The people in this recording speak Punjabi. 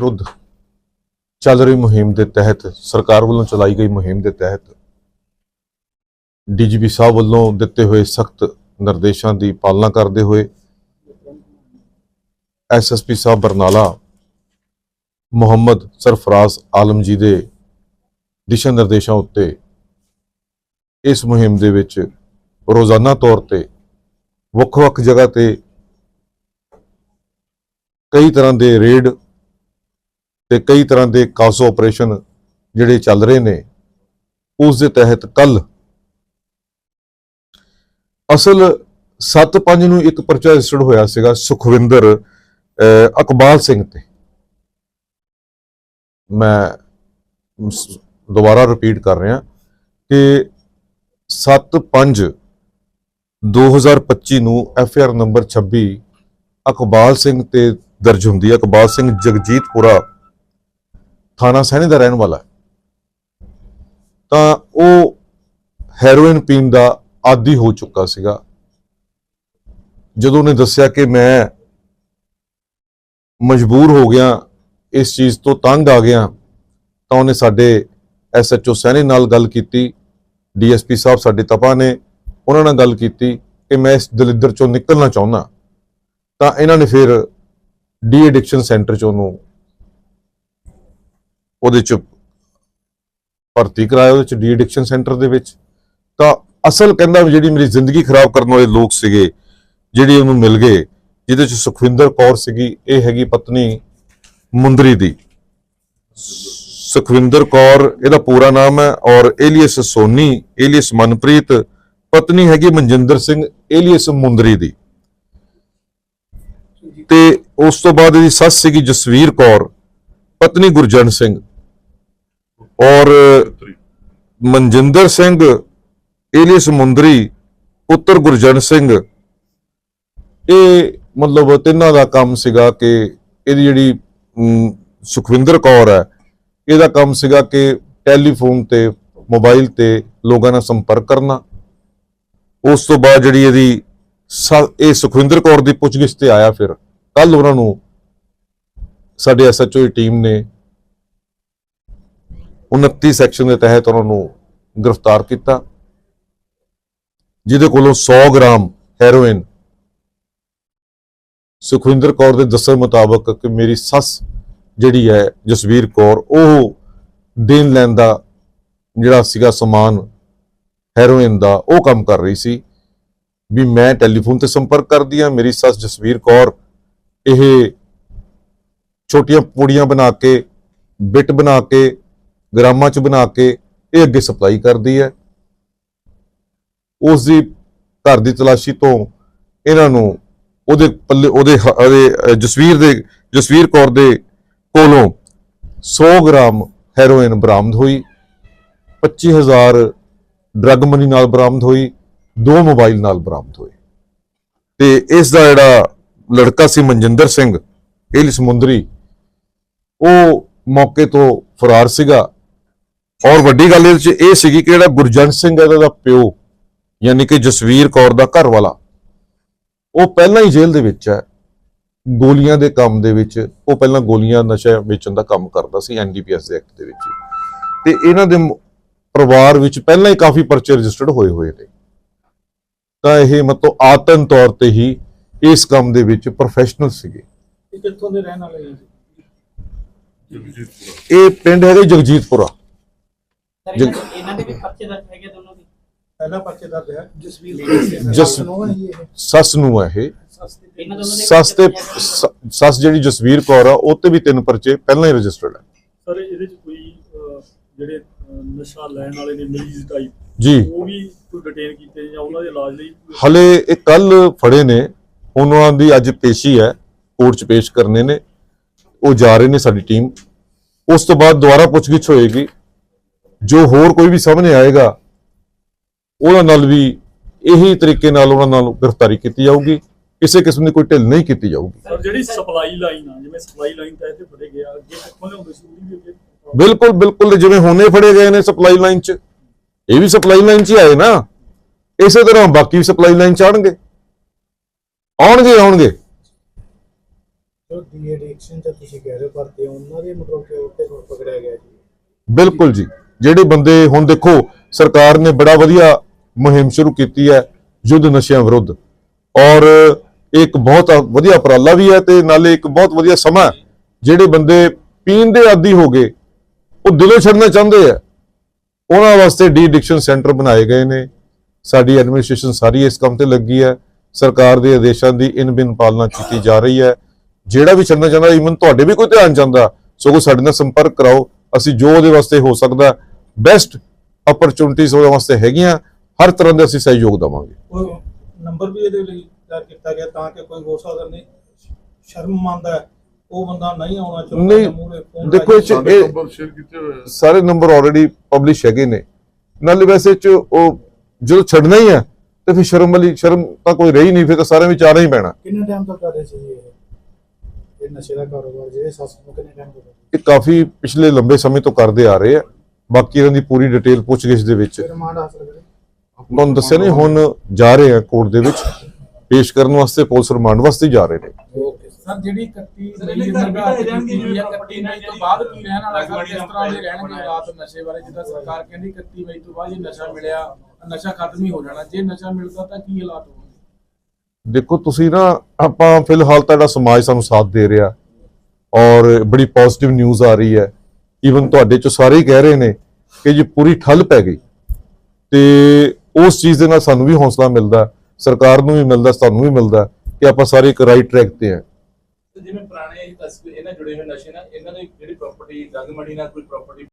ਵਿਰੁੱਧ ਚੱਲ ਰਹੀ ਮੁਹਿੰਮ ਦੇ ਤਹਿਤ, ਸਰਕਾਰ ਵੱਲੋਂ ਚਲਾਈ ਗਈ ਮੁਹਿੰਮ ਦੇ ਤਹਿਤ ਡੀਜੀਪੀ ਸਾਹਿਬ ਵੱਲੋਂ ਦਿੱਤੇ ਹੋਏ ਸਖਤ ਨਿਰਦੇਸ਼ਾਂ ਦੀ ਪਾਲਣਾ ਕਰਦੇ ਹੋਏ ਐਸਐਸਪੀ ਸਾਹਿਬ ਬਰਨਾਲਾ ਮੁਹੰਮਦ ਸਰਫਰਾਜ਼ ਆਲਮ ਜੀ ਦੇ ਦਿਸ਼ਾ ਨਿਰਦੇਸ਼ਾਂ ਉੱਤੇ ਇਸ ਮੁਹਿੰਮ ਦੇ ਵਿੱਚ ਰੋਜ਼ਾਨਾ ਤੌਰ ਤੇ ਵੱਖ-ਵੱਖ ਜਗ੍ਹਾ ਤੇ ਕਈ ਤਰ੍ਹਾਂ ਦੇ ਰੇਡ ਤੇ ਕਈ ਤਰ੍ਹਾਂ ਦੇ ਕਾਸੋ ਆਪਰੇਸ਼ਨ ਜਿਹੜੇ ਚੱਲ ਰਹੇ ਨੇ, ਉਸ ਦੇ ਤਹਿਤ ਕੱਲ ਅਸਲ 7-5 ਨੂੰ ਇੱਕ ਪਰਚਾ ਰਜਿਸਟਰਡ ਹੋਇਆ ਸੀਗਾ ਸੁਖਵਿੰਦਰ ਅਕਬਾਲ ਸਿੰਘ ਤੇ। ਮੈਂ ਦੁਬਾਰਾ ਰਿਪੀਟ ਕਰ ਰਿਹਾ ਕਿ 7-5 2025 ਨੂੰ F R number 26 Iqbal Singh ਤੇ ਦਰਜ ਹੁੰਦੀ ਹੈ। ਅਕਬਾਲ ਸਿੰਘ ਜਗਜੀਤਪੁਰਾ ਥਾਣਾ ਸਹਿਣੇ ਦਾ ਰਹਿਣ ਵਾਲਾ ਤਾਂ ਉਹ ਹੈਰੋਇਨ ਪੀਣ ਦਾ ਆਦੀ ਹੋ ਚੁੱਕਾ ਸੀਗਾ। ਜਦੋਂ ਉਹਨੇ ਦੱਸਿਆ ਕਿ ਮੈਂ ਮਜਬੂਰ ਹੋ ਗਿਆ, ਇਸ ਚੀਜ਼ ਤੋਂ ਤੰਗ ਆ ਗਿਆ, ਤਾਂ ਉਹਨੇ ਸਾਡੇ ਐਸਐਚਓ ਸੈਣੀ ਨਾਲ ਗੱਲ ਕੀਤੀ ਡੀਐਸਪੀ ਸਾਹਿਬ ਸਾਡੇ ਤਪਾ ਨੇ, ਉਹਨਾਂ ਨਾਲ ਗੱਲ ਕੀਤੀ ਕਿ ਮੈਂ ਇਸ ਦਲਿੱਦਰ ਚੋਂ ਨਿਕਲਣਾ ਚਾਹੁੰਦਾ। ਤਾਂ ਇਹਨਾਂ ਨੇ ਫਿਰ ਡੀ ਐਡਿਕਸ਼ਨ ਸੈਂਟਰ ਚ ਉਹਨੂੰ ਉਹਦੇ ਚ ਭਰਤੀ ਕਰਾਇਆ, ਉਹਦੇ ਚ ਡੀ ਐਡਿਕਸ਼ਨ ਸੈਂਟਰ ਦੇ ਵਿੱਚ। ਤਾਂ ਅਸਲ ਕਹਿੰਦਾ ਵੀ ਜਿਹੜੀ ਮੇਰੀ ਜ਼ਿੰਦਗੀ ਖਰਾਬ ਕਰਨ ਵਾਲੇ ਲੋਕ ਸੀਗੇ, ਜਿਹੜੇ ਉਹਨੂੰ ਮਿਲ ਗਏ, ਜਿਹਦੇ ਚ ਸੁਖਵਿੰਦਰ ਕੌਰ ਸੀਗੀ, ਇਹ ਹੈਗੀ ਪਤਨੀ ਮੁੰਦਰੀ ਦੀ। ਸੁਖਵਿੰਦਰ ਕੌਰ, ਇਹਦਾ ਪੂਰਾ ਨਾਮ ਹੈ, ਔਰ ਏਲੀਅਸ ਸੋਨੀ, ਏਲੀਅਸ ਮਨਪ੍ਰੀਤ, ਪਤਨੀ ਹੈਗੀ ਮਨਜਿੰਦਰ ਸਿੰਘ, ਏਲੀਅਸ ਮੁੰਦਰੀ ਦੀ। ਤੇ ਉਸ ਤੋਂ ਬਾਅਦ ਇਹਦੀ ਸੱਸ ਸੀਗੀ ਜਸਵੀਰ ਕੌਰ, ਪਤਨੀ ਗੁਰਜਨ ਸਿੰਘ। ਔਰ ਮਨਜਿੰਦਰ ਸਿੰਘ ਏਲੀਅਸ ਸਮੁੰਦਰੀ ਪੁੱਤਰ ਗੁਰਜਨ ਸਿੰਘ, ਇਹ ਮਤਲਬ ਤਿੰਨਾਂ ਦਾ ਕੰਮ ਸੀਗਾ ਕਿ ਇਹਦੀ ਜਿਹੜੀ ਸੁਖਵਿੰਦਰ ਕੌਰ ਹੈ, ਇਹਦਾ ਕੰਮ ਸੀਗਾ ਕਿ ਟੈਲੀਫੋਨ ਤੇ, ਮੋਬਾਈਲ ਤੇ ਲੋਕਾਂ ਨਾਲ ਸੰਪਰਕ ਕਰਨਾ। ਉਸ ਤੋਂ ਬਾਅਦ ਜਿਹੜੀ ਇਹਦੀ ਸ- ਇਹ ਸੁਖਵਿੰਦਰ ਕੌਰ ਦੀ ਪੁੱਛਗਿੱਛ ਤੇ ਆਇਆ ਫਿਰ। ਕੱਲ ਉਹਨਾਂ ਨੂੰ ਸਾਡੇ ਐਸਐਚਓ ਦੀ ਟੀਮ ਨੇ 29 ਸੈਕਸ਼ਨ ਦੇ ਤਹਿਤ ਉਹਨਾਂ ਨੂੰ ਗ੍ਰਿਫਤਾਰ ਕੀਤਾ, ਜਿਹਦੇ ਕੋਲੋਂ 100 ਗ੍ਰਾਮ ਹੈਰੋਇਨ ਸੁਖਵਿੰਦਰ ਕੌਰ ਦੇ ਦੱਸਣ ਮੁਤਾਬਕ ਕਿ ਮੇਰੀ ਸੱਸ ਜਿਹੜੀ ਹੈ, ਜਸਵੀਰ ਕੌਰ, ਉਹ ਦੇਣ ਲੈਣ ਦਾ ਜਿਹੜਾ ਸੀਗਾ ਸਮਾਨ, ਹੈਰੋਇਨ ਦਾ, ਉਹ ਕੰਮ ਕਰ ਰਹੀ ਸੀ ਵੀ ਮੈਂ ਟੈਲੀਫੋਨ ਤੇ ਸੰਪਰਕ ਕਰਦੀ ਆ ਮੇਰੀ ਸੱਸ ਜਸਵੀਰ ਕੌਰ ਇਹ ਛੋਟੀਆਂ ਪੂੜੀਆਂ ਬਣਾ ਕੇ, ਬਿੱਟ ਬਣਾ ਕੇ ਗ੍ਰਾਮਾਂ ਚ ਬਣਾ ਕੇ ਇਹ ਅੱਗੇ ਸਪਲਾਈ ਕਰਦੀ ਹੈ। ਉਸ ਦੀ ਘਰ ਦੀ ਤਲਾਸ਼ੀ ਤੋਂ ਇਹਨਾਂ ਨੂੰ ਉਹਦੇ ਪੱਲੇ, ਉਹਦੇ ਹ- ਜਸਵੀਰ ਦੇ, ਜਸਵੀਰ ਕੌਰ ਦੇ ਕੋਲੋਂ 100 ਗ੍ਰਾਮ ਹੈਰੋਇਨ ਬਰਾਮਦ ਹੋਈ 25000 ਡਰੱਗ ਮਨੀ ਨਾਲ ਬਰਾਮਦ ਹੋਈ, ਦੋ ਮੋਬਾਈਲ ਨਾਲ ਬਰਾਮਦ ਹੋਏ। ਤੇ ਇਸ ਦਾ ਜਿਹੜਾ ਲੜਕਾ ਸੀ ਮਨਜਿੰਦਰ ਸਿੰਘ ਏਲੀ ਸਮੁੰਦਰੀ, ਉਹ ਮੌਕੇ ਤੋਂ ਫਰਾਰ ਸੀਗਾ। ਔਰ ਵੱਡੀ ਗੱਲ ਇਹਦੇ ਚ ਇਹ ਸੀਗੀ ਕਿ ਜਿਹੜਾ ਗੁਰਜੰਟ ਸਿੰਘ ਹੈ ਦਾ ਪਿਓ ਯਾਨੀ ਕਿ ਜਸਵੀਰ ਕੌਰ ਦਾ ਘਰ ਵਾਲਾ ਉਹ ਪਹਿਲਾਂ ਹੀ ਜੇਲ੍ਹ ਦੇ ਵਿੱਚ ਹੈ। ਗੋਲੀਆਂ ਦੇ ਕੰਮ ਦੇ ਵਿੱਚ ਉਹ ਪਹਿਲਾਂ ਗੋਲੀਆਂ ਨਸ਼ਾ ਵੇਚਣ ਦਾ ਕੰਮ ਕਰਦਾ ਸੀ ਐਨਡੀਪੀਐਸ ਦੇ ਐਕਟ ਦੇ ਵਿੱਚ ਤੇ ਇਹਨਾਂ ਦੇ ਪਰਿਵਾਰ ਵਿੱਚ ਪਹਿਲਾਂ ਹੀ ਕਾਫੀ ਪਰਚੇ ਰਜਿਸਟਰਡ ਹੋਏ ਹੋਏ ਨੇ। ਤਾਂ ਇਹ ਮਤਲਬ ਆਤਨ ਤੌਰ ਤੇ ਹੀ ਇਸ ਕੰਮ ਦੇ ਵਿੱਚ ਪ੍ਰੋਫੈਸ਼ਨਲ ਸੀਗੇ। ਇਹ ਕਿੱਥੋਂ ਦੇ ਰਹਿਣ ਵਾਲੇ ਆ ਜੀ? ਇਹ ਪਿੰਡ ਹੈਗਾ ਜਗਜੀਤਪੁਰਾ। ਸਰ ਇਹਨਾਂ ਦੇ- ਇਹਨਾਂ ਦੇ ਵੀ ਪਰਚੇ ਦਰਜ ਹੈਗੇ ਦੋਨੋਂ ਦੇ? ਪਹਿਲਾ ਪਰਚੇ ਦਾ ਹੈ ਜਸਵੀਰ ਜਸ- ਨੂੰ ਹੈ ਇਹ? ਸੱਸ ਨੂੰ ਹੈ ਇਹ। ਸਸਤੇ ਇਹਨਾਂ ਦੋਨੋਂ ਦੇ ਸੱਸ ਤੇ ਪਰਚੇ ਦਰਜ ਸ- ਸੱਸ ਜਿਹੜੀ ਜਸਵੀਰ ਕੌਰ ਆ ਉਹ ਤੇ ਵੀ ਤਿੰਨ ਪਰਚੇ ਪਹਿਲਾਂ ਹੀ ਰਜਿਸਟਰਡ ਹੈ ਸਰ ਇਹਦੇ ਚ ਕੋਈ ਅਹ, ਜਿਹੜੇ ਅਹ, ਨਸ਼ਾ ਲੈਣ ਵਾਲੇ ਨੇ ਮਰੀਜ਼ ਟਾਈਪ ਜੀ। ਉਹ ਵੀ ਕੋਈ ਡਿਟੇਨ ਕੀਤੇ ਜਾਂ ਉਹਨਾਂ ਦੇ ਇਲਾਜ ਲਈ ਹਲੇ ਇਹ ਕੱਲ ਫੜੇ ਨੇ ਉਹਨਾਂ ਦੀ ਅੱਜ ਪੇਸ਼ੀ ਹੈ ਕੋਰਟ 'ਚ ਪੇਸ਼ ਕਰਨੇ ਨੇ ਉਹ ਜਾ ਰਹੇ ਨੇ ਸਾਡੀ ਟੀਮ। ਉਸ ਤੋਂ ਬਾਅਦ ਦੁਬਾਰਾ ਪੁੱਛਗਿੱਛ ਹੋਏਗੀ। ਜੋ ਹੋਰ ਕੋਈ ਵੀ ਸਾਹਮਣੇ ਆਏਗਾ ਉਹਨਾਂ ਨਾਲ ਵੀ ਇਹੀ ਤਰੀਕੇ ਨਾਲ ਉਹਨਾਂ ਨਾਲ ਗ੍ਰਿਫਤਾਰੀ ਕੀਤੀ ਜਾਊਗੀ ਕਿਸੇ ਕਿਸਮ ਦੀ ਕੋਈ ਢਿੱਲ ਨਹੀਂ ਕੀਤੀ ਜਾਊਗੀ। ਸਰ ਜਿਹੜੀ ਸਪਲਾਈ ਲਾਈਨ ਆ ਜਿਵੇਂ ਸਪਲਾਈ ਲਾਈਨ ਤਾਂ ਇੱਥੇ ਫੜੇ ਗਿਆ ਅੱਗੇ ਕਿੱਥੋਂ ਲਿਆਉਂਦੇ ਸੀ ਉਹਦੀ ਵੀ ਅੱਗੇ ਬਿਲਕੁਲ ਬਿਲਕੁਲ ਜਿਵੇਂ ਹੁਣੇ ਫੜੇ ਗਏ ਨੇ ਸਪਲਾਈ ਲਾਈਨ 'ਚ ਇਹ ਵੀ ਸਪਲਾਈ ਲਾਈਨ 'ਚ ਹੀ ਆਏ ਨਾ। ਇਸੇ ਤਰ੍ਹਾਂ ਬਾਕੀ ਵੀ ਸਪਲਾਈ ਲਾਈਨ 'ਚ ਆਉਣਗੇ। ਆਉਣਗੇ ਆਉਣਗੇ। ਜੋ ਡੀ ਐਡਿਕਸ਼ਨ ਤੇ ਤੁਸੀਂ ਕਹਿ ਰਹੇ ਹੋ ਭਰਤੀ ਉਹਨਾਂ ਦੇ ਮਤਲਬ ਕਿ ਉੱਤੇ ਹੁਣ ਪਕੜਿਆ ਗਿਆ ਜੀ। ਬਿਲਕੁਲ ਜੀ। ਜਿਹੜੇ ਬੰਦੇ ਹੁਣ ਦੇਖੋ, ਸਰਕਾਰ ਨੇ ਬੜਾ ਵਧੀਆ ਮੁਹਿੰਮ ਸ਼ੁਰੂ ਕੀਤੀ ਹੈ, ਯੁੱਧ ਨਸ਼ਿਆਂ ਵਿਰੁੱਧ। ਔਰ ਇਹ ਇੱਕ ਬਹੁਤ ਵਧੀਆ ਉਪਰਾਲਾ ਵੀ ਹੈ ਤੇ ਨਾਲੇ ਇੱਕ ਬਹੁਤ ਵਧੀਆ ਸਮਾਂ ਜਿਹੜੇ ਬੰਦੇ ਪੀਣ ਦੇ ਆਦੀ ਹੋ ਗਏ, ਉਹ ਦਿਲੋਂ ਛੱਡਣਾ ਚਾਹੁੰਦੇ ਆ। ਉਹਨਾਂ ਵਾਸਤੇ ਡੀ ਐਡਿਕਸ਼ਨ ਸੈਂਟਰ ਬਣਾਏ ਗਏ ਨੇ। ਸਾਡੀ ਐਡਮਿਨਿਸਟ੍ਰੇਸ਼ਨ ਸਾਰੀ ਇਸ ਕੰਮ ਤੇ ਲੱਗੀ ਹੈ। ਸਰਕਾਰ ਦੇ ਆਦੇਸ਼ਾਂ ਦੀ ਇਨ ਬਿਨ ਪਾਲਣਾ ਕੀਤੀ ਜਾ ਰਹੀ ਹੈ। ਜਿਹੜਾ ਵੀ ਛੱਡਣਾ ਚਾਹੁੰਦਾ ਈਵਨ ਤੁਹਾਡੇ ਵੀ ਕੋਈ ਧਿਆਨ ਚਾਹੁੰਦਾ ਸਗੋਂ ਸਾਡੇ ਨਾਲ ਸੰਪਰਕ ਕਰਾਓ। ਅਸੀਂ ਜੋ ਉਹਦੇ ਵਾਸਤੇ ਹੋ ਸਕਦਾ ਬੈਸਟ ਅਪਰਚੁਨਿਟੀਜ਼ ਉਹਦੇ ਵਾਸਤੇ ਹੈਗੀਆਂ ਹਰ ਤਰ੍ਹਾਂ ਦੇ ਅਸੀਂ ਸਹਿਯੋਗ ਦੇਵਾਂਗੇ। ਕੋਈ ਨੰਬਰ ਵੀ ਇਹਦੇ ਲਈ ਤਿਆਰ ਕੀਤਾ ਗਿਆ ਤਾਂ ਕਿ ਕੋਈ ਹੋ ਸਕਦਾ ਨਹੀਂ ਸ਼ਰਮ ਮੰਨਦਾ ਹੈ, ਉਹ ਬੰਦਾ ਨਹੀਂ ਆਉਣਾ ਚਾਹੁੰਦਾ ਦੇਖੋ ਇਹ 'ਚ ਲਾਈ ਇਹ- ਨੰਬਰ ਸ਼ੇਅਰ ਕੀਤੇ ਹੋਏ ਆ। ਸਾਰੇ ਨੰਬਰ ਆਲਰੇਡੀ ਪਬਲਿਸ਼ ਹੈਗੇ ਨੇ। ਨਾਲੇ ਵੈਸੇ ਚ ਉਹ ਜਦੋਂ ਛੱਡਣਾ ਹੀ ਹੈ ਤੇ ਫਿਰ ਸ਼ਰਮ ਵਾਲੀ ਸ਼ਰਮ ਤਾਂ ਕੋਈ ਰਹੀ ਨਹੀਂ ਫਿਰ ਤਾਂ ਸਾਰਿਆਂ ਵਿੱਚ ਆਣਾ ਹੀ ਪੈਣਾ। ਕਿੰਨੇ ਟਾਈਮ ਤੋਂ ਕਰ ਰਹੇ ਸੀ ਇਹ? ਇਹ ਨਸ਼ੇ ਦਾ ਕਾਰੋਬਾਰ ਜਿਹੜੇ ਸੱਸ ਨੂੰ ਕਿੰਨੇ ਟਾਈਮ ਤੋਂ ਇਹ ਕਾਫੀ ਪਿਛਲੇ ਲੰਬੇ ਸਮੇਂ ਤੋਂ ਕਰਦੇ ਆ ਰਹੇ ਆ। ਬਾਕੀ ਇਹਨਾਂ ਦੀ ਪੂਰੀ ਡਿਟੇਲ ਪੁੱਛਗਿੱਛ ਦੇ ਵਿੱਚ। ਫਿਰ ਰਿਮਾਂਡ ਹਾਸਲ ਕਰੇ। ਤੁਹਾਨੂੰ ਦੱਸਿਆ ਨਹੀਂ ਹੁਣ ਜਾ ਰਹੇ ਆ ਕੋਰਟ ਦੇ ਵਿੱਚ। ਪੇਸ਼ ਕਰਨ ਵਾਸਤੇ ਪੁਲਿਸ ਰਿਮਾਂਡ ਵਾਸਤੇ ਜਾ ਰਹੇ ਨੇ। ਸਰ ਜਿਹੜੀ 31 ਮਈ ਦੀ ਸਰਕਾਰ ਦੀ ਕੀਤੀ ਹੈ 31 ਮਈ ਤੋਂ ਬਾਅਦ ਕੀ ਰਹਿਣ ਵਾਲਾ ਸਰ ਕਿਸ ਤਰ੍ਹਾਂ ਦੇ ਰਹਿਣਗੇ ਹਾਲਾਤ ਨਸ਼ੇ ਬਾਰੇ? ਜਿੱਦਾਂ ਸਰਕਾਰ ਕਹਿੰਦੀ 31 ਮਈ ਤੋਂ ਬਾਅਦ ਜੇ ਨਸ਼ਾ ਮਿਲਿਆ ਨਸ਼ਾ ਖਤਮ ਹੀ ਹੋ ਜਾਣਾ। ਜੇ ਨਸ਼ਾ ਮਿਲਦਾ ਤਾਂ ਕੀ ਹਾਲਾਤ ਹੋਣਗੇ? ਦੇਖੋ ਤੁਸੀਂ ਨਾ ਆਪਾਂ ਫਿਲਹਾਲ ਤਾਂ ਜਿਹੜਾ ਸਮਾਜ ਸਾਨੂੰ ਸਾਥ ਦੇ ਰਿਹਾ। ਔਰ ਬੜੀ ਪੋਜ਼ਿਟਿਵ ਨਿਊਜ਼ ਆ ਰਹੀ ਹੈ। ਈਵਨ ਤੁਹਾਡੇ ਚੋਂ ਸਾਰੇ ਹੀ ਕਹਿ ਰਹੇ ਨੇ ਕਿ ਜੇ ਪੂਰੀ ਠੱਲ ਪੈ ਗਈ। ਤੇ ਉਸ ਚੀਜ਼ ਦੇ ਨਾਲ ਸਾਨੂੰ ਵੀ ਹੌਸਲਾ ਮਿਲਦਾ, ਸਰਕਾਰ ਨੂੰ ਵੀ ਮਿਲਦਾ ਸਾਨੂੰ ਵੀ ਮਿਲਦਾ ਕਿ ਆਪਾਂ ਸਾਰੇ ਇੱਕ ਰਾਈਟ ਟਰੈਕ ਤੇ ਆ ਜਿਵੇਂ ਪੁਰਾਣੇ ਤਸਵੀਰ ਇਹਨਾਂ ਜੁੜੇ ਹੋਏ ਨਸ਼ੇ ਨਾਲ, ਇਹਨਾਂ ਦੀ ਜਿਹੜੀ ਪ੍ਰਾਪਰਟੀ ਜਗਮਣੀ ਨਾਲ ਕੋਈ ਪ੍ਰਾਪਰਟੀ